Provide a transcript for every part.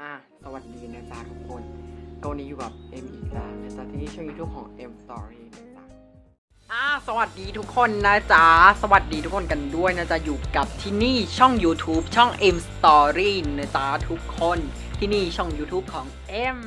อะสวัสดีนะจ๊ะทุกคนก็วันนี้อยู่กับเอ็มอีกแล้วนะจ๊ะที่ช่องยูทูบของเอ็มสตอรี่นะจ๊ะอะสวัสดีทุกคนนะจ๊ะสวัสดีทุกคนกันด้วยนะจ๊ะอยู่กับที่นี่ช่อง YouTube ช่อง M Story นะจ๊ะทุกคนที่นี่ช่อง YouTube ของ M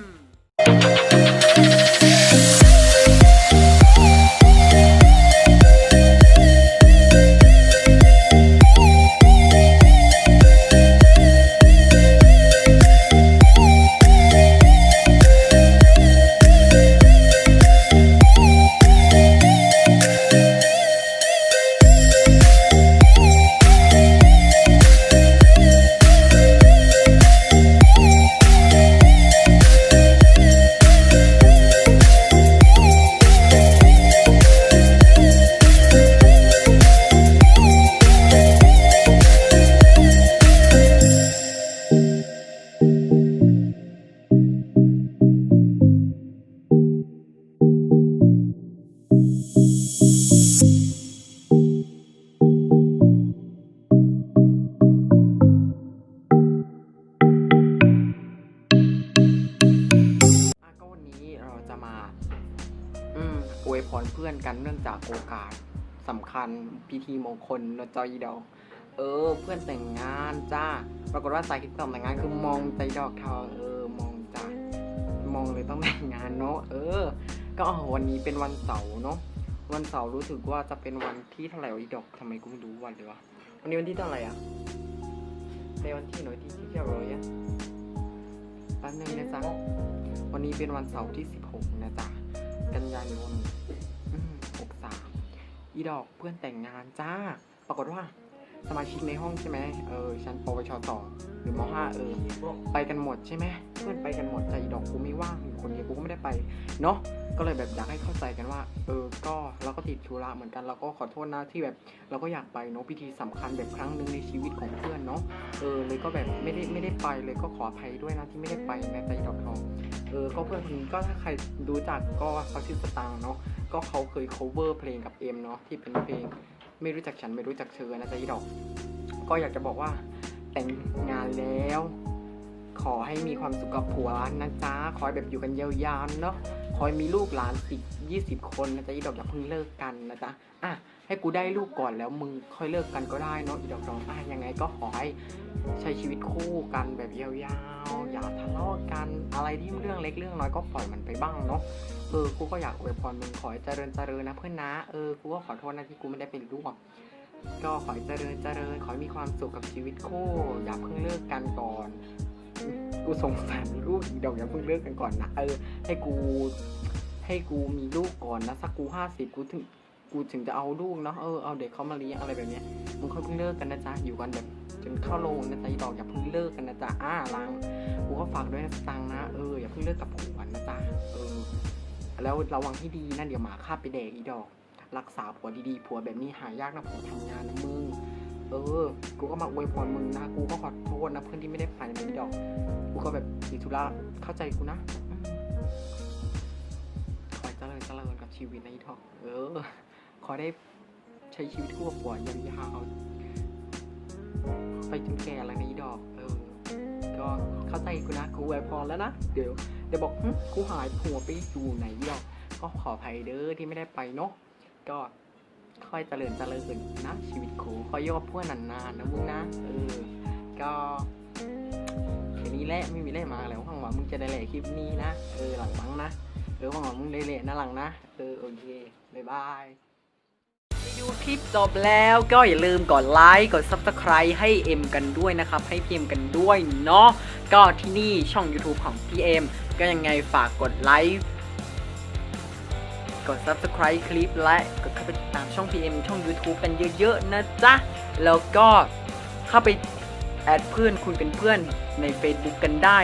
อวยพรเพื่อนกันเนื่องจากโอกาสสำคัญพิธีมงคลนจอยดอกเออ เพื่อนแต่งงานจ้า ปรากฏว่าสายคิดก่อนแต่งงานคือมองใจดอกทองเออมองจ้ามองเลยต้องแต่งงานเนาะเออ ก็วันนี้เป็นวันเสาร์เนาะวันเสาร์รู้สึกว่าจะเป็นวันที่เท่าไหร่อีดอกทำไมกูไม่รู้วันเลยวะวันนี้วันที่เท่าไหร่อะในวันที่หน่อยที่ที่เที่ยวเลยอะแป๊บนึงนะจ๊ะวันนี้เป็นวันเสาร์ที่ 16 นะจ๊ะ กันยายนอืม63อีดอกเพื่อนแต่งงานจ้า ปรากฏว่าสมาชิกในห้องใช่ไหมเออชั้นปวชสองหรือมห้าเออไปกันหมดใช่ไหมเพื่อนไปกันหมดแต่อีดอกกูไม่ว่างอยู่คนเดียวกูก็ไม่ได้ไปเนาะก็เลยแบบอยากให้เข้าใจกันว่า เออก็เราก็ติดธุระเหมือนกันเราก็ขอโทษนะที่แบบ เราก็อยากไปเนาะพิธีสำคัญแบบครั้งหนึ่งในชีวิตของเพื่อนเนาะ เออเลยก็แบบไม่ได้ไม่ได้ไปเลยก็ขออภัยด้วยนะที่ไม่ได้ไปนะแต่อีดอกทองเออก็เพื่อนคนนี้ก็ถ้าใครรู้จักก็เขาชื่อสตางเนาะก็เขาเคย cover เพลงกับเอ็มเนาะที่เป็นเพลงไม่รู้จักฉันไม่รู้จักเธอนะจ๊ะอีดอก ก็อยากจะบอกว่าแต่งงานแล้ว ขอให้มีความสุขกับผัวนะจ๊ะขอแบบอยู่กันยาวๆเนาะ ขอให้มีลูกหลานสิบยี่สิบคนนะจ๊ะอีดอกอย่าเพิ่งเลิกกันนะจ๊ะอะให้กูได้ลูกก่อนแล้วมึงค่อยเลิกกันก็ได้เนาะอีดอกน้องอะยังไงก็ขอให้ใช้ชีวิตคู่กันแบบยาวๆ อย่าทะเลาะกันอะไรที่เรื่องเล็กเรื่องน้อยก็ปล่อยมันไปบ้างเนาะเออกูก็อยากอวยพรมึงขอให้เจริญเจริญนะเพื่อนนะเออกูก็ขอโทษนะที่กูไม่ได้เป็นร่วมก็ขอให้เจริญเจริญขอให้มีความสุขกับชีวิตคู่ อย่าเพิ่งเลิกกันก่อน กูสงสารลูกอีดอกอย่าเพิ่งเลิกกันก่อนนะเออให้กู ให้กูมีลูกก่อนนะสักกูห้าสิบกูถึงกูถึงจะเอาลูกเนาะเออเอาเด็กเขามาเลี้ยงอะไรแบบเนี้ยมึงค่อยเพิ่งเลิกกันนะจ๊ะอยู่กันแบบจนเข้าโรงนะจ๊ะอีดอกอย่าเพิ่งเลิกกันนะจ๊ะอ่าลังกูก็ฝากด้วยนะสตังนะเอออย่าเพิ่งเลิกกับผัวนะจ๊ะเออ แล้วระวังให้ดีนะเดี๋ยวหมาคาบไปแดกอีดอก รักษาผัวดีๆผัวแบบนี้หายากนะผัวทำงานนะมึง เออ กูก็มาอวยพรมึงนะ กูก็ขอโทษนะเพื่อนที่ไม่ได้ไปนะอีดอก กูก็แบบมีธุระเข้าใจกูนะขอเจริญเจริญกับชีวิตในะอีดอก เออ ขอได้ใช้ชีวิตคู่กับผัวยาวๆไปจนแก่แล้วนดอก เออ ก็เข้าใจกูนะ กูอวยพรแล้วนะ เดี๋ยวเดี๋ยวบอกหึกูหายผัวไปอยู่ไหนอีดอก ก็ขออภัยเด้อที่ไม่ได้ไปเนาะ ก็ ค่อยเจริญเจริญนะชีวิตครูค่อยโยกเพื่อนนานๆนะมึงนะเออก็แค่นี้แหละไม่มีอะไรมาแล้วหวังว่ามึงจะได้แหละคลิปนี้นะเออหลังมั้งนะเออหวังว่ามึงได้เละนะหลังนะเออโอเคบายบายดูคลิปจบแล้วก็อย่าลืมกดไลค์กด Subscribe ให้เอ็มกันด้วยนะครับ ให้พีเอ็มกันด้วยเนาะก็ที่นี่ช่อง YouTube ของพีเอ็มก็ยังไงฝากกดไลค์ กด subscribe คลิปและกดเข้าไปตามช่อง PM ช่อง YouTube กันเยอะๆนะจ๊ะ แล้วก็เข้าไปแอดเพื่อนคุณเป็นเพื่อนใน Facebook กันได้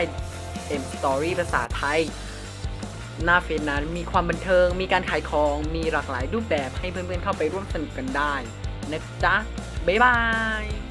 M Story ภาษาไทย หน้าเฟซนั้นมีความบันเทิง มีการขายของ มีหลากหลายรูปแบบให้เพื่อนๆเข้าไปร่วมสนุกกันได้นะจ๊ะ บ๊ายบาย